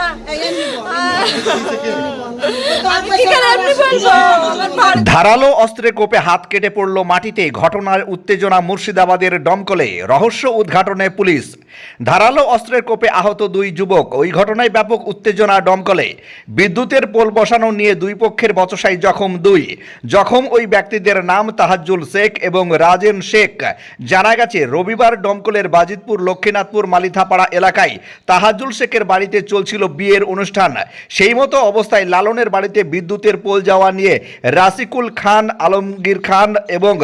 আমি কি করে ধারালো অস্ত্রে কোপে হাত কেটে পড়ল মাটিতে ঘটনার উত্তেজনা মুর্শিদাবাদের দমকলে। রহস্য উদ্ঘাটনে পুলিশ। ধারালো অস্ত্রের কোপে আহত দুই যুবক। ওই ঘটনায় ব্যাপক উত্তেজনা দমকলে। বিদ্যুতের পোল বসানো নিয়ে দুই পক্ষের বচসায় জখম দুই। জখম ওই ব্যক্তিদের নাম তাহাজ্জুল শেখ এবং রাজেন শেখ। জানা গেছে রবিবার দমকলের বাজিতপুর লক্ষ্মীনাথপুর মালিথাপাড়া এলাকায় তাহাজ্জুল শেখের বাড়িতে চলছিল বিয়ের অনুষ্ঠান। সেই মতো অবস্থায় লালনের বাড়িতে বিদ্যুতের পোল যাওয়া নিয়ে রাসিকুল খান, আলমগীর খান এবং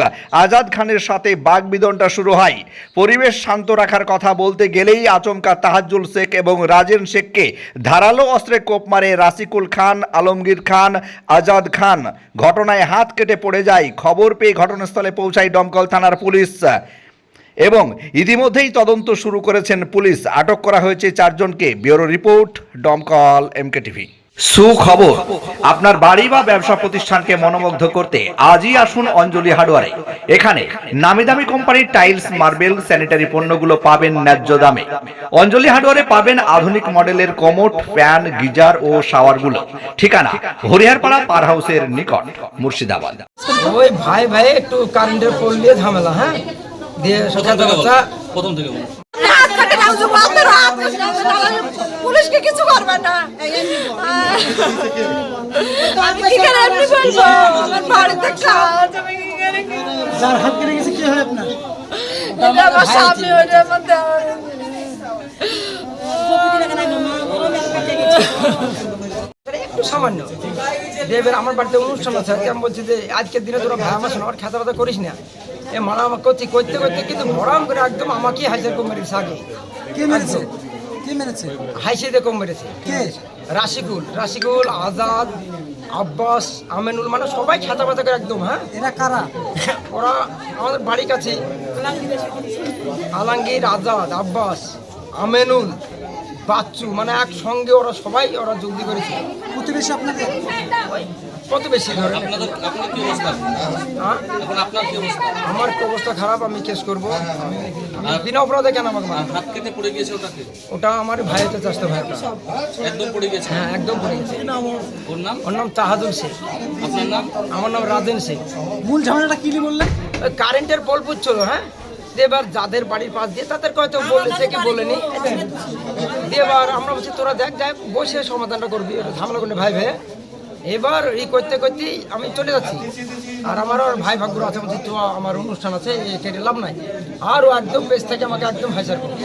আজাদ খানের সাথে বাগবিদনটা শুরু হয়। পরিবেশ শান্ত রাখার কথা বলতে গেলেই আচমকা তাহাজ্জুল শেখ এবং রাজেন শেখকে ধারালো অস্ত্রে কোপ মারে রাসিকুল খান, আলমগীর খান, আজাদ খান। ঘটনায় হাত কেটে পড়ে যায়। খবর পেয়ে ঘটনাস্থলে পৌঁছায় দমকল থানার পুলিশ। এবং ইতিমধ্যেই তদন্ত শুরু করেছেন পুলিশ। আটক করা হয়েছে চারজনকে। ব্যুরো রিপোর্ট, দমকল এমকে টিভি সুখবর। আপনার বাড়ি বা ব্যবসা প্রতিষ্ঠানকে মনোমুগ্ধ করতে আজই আসুন অঞ্জলি হার্ডওয়ারে। এখানে নামি দামি কোম্পানির টাইলস মার্বেল স্যানিটারি পণ্যগুলো পাবেন ন্যায্য দামে। অঞ্জলি হার্ডওয়ারে পাবেন আধুনিক মডেলের কমোট ফ্যান গিজার ও শাওয়ারগুলো। ঠিকানা হরিহারপাড়া পার হাউসের নিকট মুর্শিদাবাদ। ওই ভাই ভাই একটু কারেন্টের পোল নিয়ে ঝামেলা হ্যাঁ? দিয়ে প্রথম থেকে পুলিশকে কিছু করবে না। আমি কি করে এমনি বলব? আমার বাড়িতে কাজ আমি কি করে কি যার হাত কেটে গেছে কি হয় আপনার? এটা আমার স্বামী একটু সামান্য। দেবের আমার বাড়িতে অনুষ্ঠান আছে আমি বলছি যে আজকের দিনে তোরা ভাই আমার শোনা খেতা ব্যথা করিস না। এ মারা আমার করছি করতে করতে কিন্তু ভরাম করে একদম আমাকে হাজার কম মেরেছে আগে। কে মেরেছে? কে মেরেছে? হাইসেতে কম মেরেছে। কে রাশিকুল রাশিকুল আজাদ আব্বাস আমেনুল মানে সবাই খেতা ব্যথা করে একদম হ্যাঁ? এরা কারা? ওরা আমাদের বাড়ির কাছে। আলাঙ্গীর আজাদ আব্বাস আমেনুল বাচ্চু মানে একসঙ্গে ওরা সবাই ওরা যুক্তি করেছে। প্রতিবেশী আপনাদের? কত বেশি ধরে? আপনাদের আপনার কি অবস্থা? হ্যাঁ? খারাপ আমি কেস করব। আমি আমি বিনা অপরাধে কেন আমাকে হাত কেটে পড়ে গিয়েছে ওটাকে? ওটা আমার ভাইতে চাষতে ভাইটা একদম পড়ে গেছে হ্যাঁ একদম পড়ে গেছে ওর? নাম? ওর নাম তাহাদুল শেখ। আপনার নাম? আমার নাম রাজেন শেখ। মূল ঝামেলাটা কি বললেন কারেন্টের পোল পুচ্ছিল হ্যাঁ? এবার যাদের বাড়ির পাশ দিয়ে তাদের হয়তো বলেছে কি বলেনি। দিয়ে। এবার আমরা বলছি তোরা দেখ যাই বসে সমাধানটা করবি। ঝামেলা করলে ভাই ভাই। এবার এই করতে করতেই আমি চলে যাচ্ছি। আর আমার আর ভাই ভাগ্য আছে, বলছি তো আমার অনুষ্ঠান আছে কেটে লাভ নাই। আরও একদম পেজ থেকে আমাকে একদম করবে